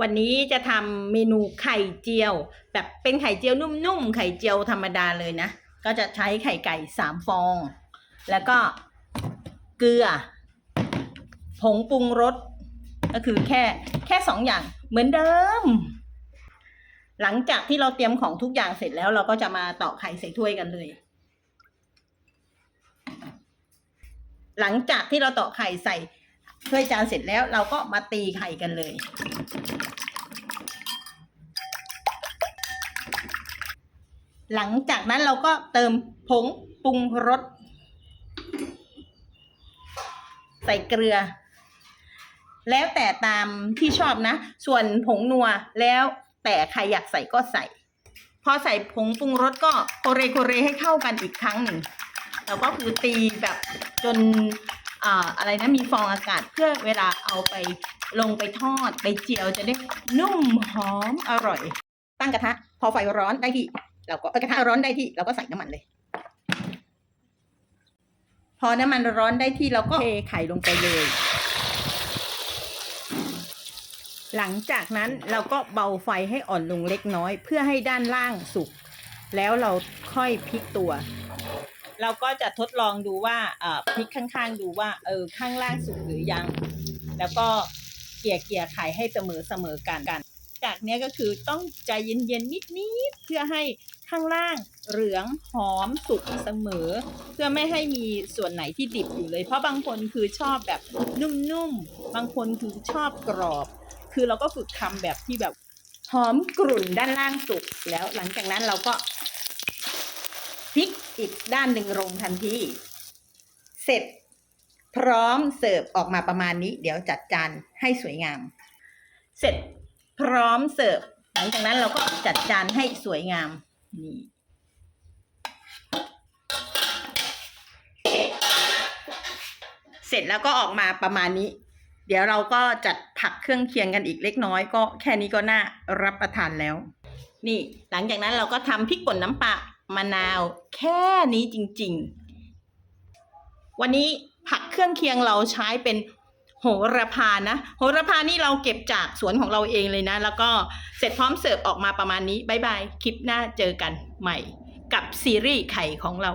วันนี้จะทำเมนูไข่เจียว แบบเป็นไข่เจียวนุ่มๆ ไข่เจียวธรรมดาเลยนะ ก็จะใช้ไข่ไก่สามฟอง แล้วก็เกลือ ผงปรุงรส ก็คือแค่แค่สองอย่างเหมือนเดิม หลังจากที่เราเตรียมของทุกอย่างเสร็จแล้วเราก็จะมาตอกไข่ใส่ถ้วยกันเลย หลังจากที่เราตอกไข่ใส่ถ้วยจานเสร็จแล้วเราก็มาตีไข่กันเลย หลังจากนั้นเราก็เติมผงปรุงรส ใส่เกลือ แล้วแต่ตามที่ชอบนะ ส่วนผงนัวแล้วแต่ใครอยากใส่ก็ใส่ พอใส่ผงปรุงรสก็โคเรโคเรให้เข้ากันอีกครั้งหนึ่งแล้วก็คือตีแบบจนอ่าอะไรนะมีฟองอากาศเพื่อเวลาเอาไปลงไปทอดไปเจียวจะได้นุ่มหอมอร่อย ตั้งกระทะ พอไฟร้อนได้ที่ เราก็กระทะร้อนได้ที่เราก็ใส่น้ำมันเลย พอน้ำมันร้อนได้ที่เราก็เทไข่ลงไปเลย หลังจากนั้นเราก็เบาไฟให้อ่อนลงเล็กน้อย เพื่อให้ด้านล่างสุก แล้วเราค่อยพลิกตัว เราก็จะทดลองดูว่าเอ่อพลิกข้างๆ ดูว่าเออข้างล่างสุกหรือยัง แล้วก็เกลี่ยเกลี่ยไข่ให้เสมอเสมอกันกัน จากเนี้ยก็คือต้องใจเย็นๆนิดๆเพื่อให้ข้างล่างเหลืองหอมสุกเสมอ เพื่อไม่ให้มีส่วนไหนที่ดิบอยู่เลย เพราะบางคนคือชอบแบบนุ่มๆบางคนคือชอบกรอบ คือเราก็ฝึกทำแบบที่แบบหอมกรุ่นด้านล่างสุกแล้วหลังจากนั้นเราก็พลิกอีกด้านหนึ่งลงทันทีเสร็จพร้อมเสิร์ฟออกมาประมาณนี้ เดี๋ยวจัดจานให้สวยงาม เสร็จ พร้อมเสิร์ฟหลังจากนั้นเราก็จัดจานให้สวยงามนี่เสร็จแล้วก็ออกมาประมาณนี้ เดี๋ยวเราก็จัดผักเครื่องเคียงกันอีกเล็กน้อยก็แค่นี้ก็น่ารับประทานแล้ว นี่ หลังจากนั้นเราก็ทำพริกป่นน้ำปลามะนาวแค่นี้จริง ๆ วันนี้ผักเครื่องเคียงเราใช้เป็น โหระพานะ โหระพานี่เราเก็บจากสวนของเราเองเลยนะ แล้วก็เสร็จพร้อมเสิร์ฟออกมาประมาณนี้บายบาย คลิปหน้าเจอกันใหม่ กับซีรีส์ไข่ของเรา